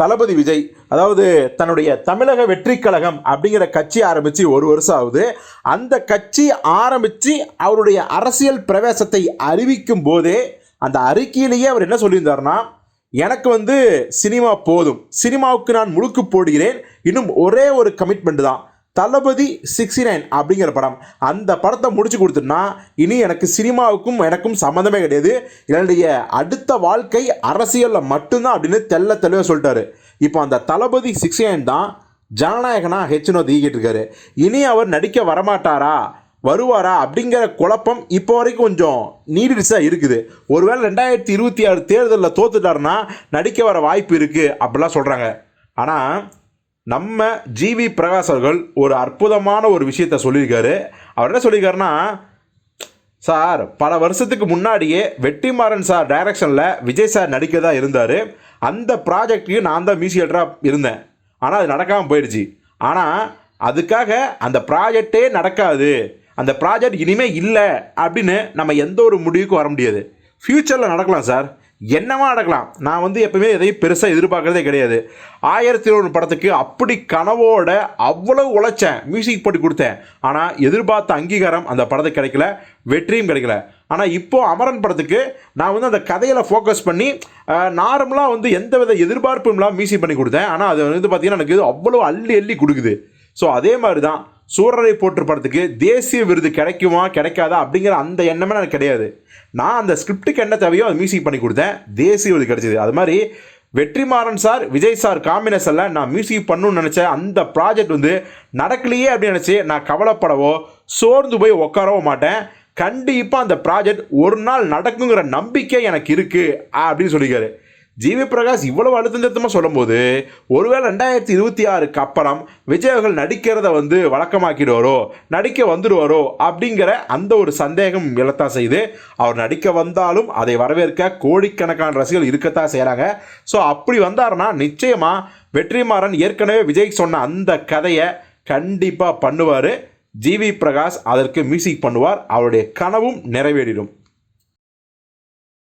தளபதி விஜய் அதாவது தன்னுடைய தமிழக வெற்றி கழகம் அப்படிங்கிற கட்சி ஆரம்பித்து ஒரு வருஷம் ஆகுது. அந்த கட்சி ஆரம்பித்து அவருடைய அரசியல் பிரவேசத்தை அறிவிக்கும் போதே அந்த அறிக்கையிலேயே அவர் என்ன சொல்லியிருந்தாருன்னா எனக்கு வந்து சினிமா போதும். சினிமாவுக்கு நான் முழுக்கு போடுகிறேன். இன்னும் ஒரே ஒரு கமிட்மெண்ட் தான். தளபதி சிக்ஸ்டி நைன் அப்படிங்கிற படம். அந்த படத்தை முடிச்சு கொடுத்துன்னா இனி எனக்கு சினிமாவுக்கும் எனக்கும் சம்மந்தமே கிடையாது. என்னுடைய அடுத்த வாழ்க்கை அரசியலில் மட்டும்தான் அப்படின்னு தெள்ள தெளிவாக சொல்லிட்டாரு. இப்போ அந்த தளபதி சிக்ஸ்டி நைன் தான் ஜனநாயகனா ஹெச்னோ தீக்கிட்டு இருக்காரு. இனி அவர் நடிக்க வரமாட்டாரா? வருவாரா? அப்படிங்கிற குழப்பம் இப்போ வரைக்கும் கொஞ்சம் நீடிஸாக இருக்குது. ஒருவேளை ரெண்டாயிரத்தி இருபத்தி ஆறு தேர்தலில் தோத்துட்டாருன்னா நடிக்க வர வாய்ப்பு இருக்குது அப்படிலாம் சொல்கிறாங்க ஆனால் நம்ம ஜிவி பிரகாஷ் அவர்கள் ஒரு அற்புதமான ஒரு விஷயத்த சொல்லியிருக்காரு. அவர் என்ன சொல்லியிருக்காருன்னா சார் பல வருஷத்துக்கு முன்னாடியே வெற்றிமாறன் சார் டைரக்ஷனில் விஜய் சார் நடிக்க தான் இருந்தார். அந்த ப்ராஜெக்ட்டையும் நான் தான் மியூசியேட்டராக இருந்தேன். ஆனால் அது நடக்காமல் போயிடுச்சு. ஆனால் அதுக்காக அந்த ப்ராஜெக்டே நடக்காது. அந்த ப்ராஜெக்ட் இனிமேல் இல்லை. அப்படின்னு நம்ம எந்த ஒரு முடிவுக்கும் வர முடியாது. ஃப்யூச்சரில் நடக்கலாம் சார். என்னவா நடக்கலாம்? நான் வந்து எப்பவுமே எதையும் பெருசாக எதிர்பார்க்குறதே கிடையாது. ஆயிரத்தி ஒன்று படத்துக்கு அப்படி கனவோட அவ்வளவு உழைச்சேன். மியூசிக் போட்டு கொடுத்தேன். ஆனால் எதிர்பார்த்த அங்கீகாரம் அந்த படத்துக்கு கிடைக்கல. வெற்றியும் கிடைக்கல. ஆனால் இப்போது அமரன் படத்துக்கு நான் வந்து அந்த கதையில் ஃபோக்கஸ் பண்ணி நார்மலாக வந்து எந்த வித எதிர்பார்ப்பும் இல்லாமல் மியூசிக் பண்ணி கொடுத்தேன். ஆனால் அது வந்து பார்த்திங்கன்னா எனக்கு அவ்வளோ அள்ளி அள்ளி கொடுக்குது. ஸோ அதே மாதிரி தான் சூரரை போற்று படத்துக்கு தேசிய விருது கிடைக்குமா கிடைக்காதா அப்படிங்கிற அந்த எண்ணமே எனக்கு கிடையாது. நான் அந்த ஸ்கிரிப்டுக்கு என்ன தேவையோ அது மியூசிக் பண்ணி கொடுத்தேன். தேசிய விருது கிடைச்சிது. அது மாதிரி வெற்றிமாறன் சார் விஜய் சார் காம்பினேஷனில் நான் மியூசிக் பண்ணணும்னு நினச்சேன் அந்த ப்ராஜெக்ட் வந்து நடக்கலையே அப்படின்னு நினச்சி நான் கவலைப்படவோ சோர்ந்து போய் உட்காரவோ மாட்டேன். கண்டிப்பாக அந்த ப்ராஜெக்ட் ஒரு நாள் நடக்குங்கிற நம்பிக்கை எனக்கு இருக்குது அப்படின்னு சொல்லியிருக்காரு. ஜிவி பிரகாஷ் இவ்வளவு அழுத்தம் சொல்லும்போது ஒருவேளை ரெண்டாயிரத்தி இருபத்தி ஆறுக்கு அப்புறம் விஜய் அவர்கள் நடிக்கிறத வந்து வழக்கமாக்கிடுவாரோ நடிக்க வந்துடுவாரோ அப்படிங்கிற அந்த ஒரு சந்தேகம் எழத்தான் செய்து அவர் நடிக்க வந்தாலும் அதை வரவேற்க கோடிக்கணக்கான ரசிகர்கள் இருக்கத்தான் செய்கிறாங்க ஸோ அப்படி வந்தாருன்னா நிச்சயமாக வெற்றிமாறன் ஏற்கனவே விஜய் சொன்ன அந்த கதையை கண்டிப்பாக பண்ணுவார். ஜிவி பிரகாஷ் அதற்கு மியூசிக் பண்ணுவார். அவருடைய கனவும் நிறைவேறிடும்.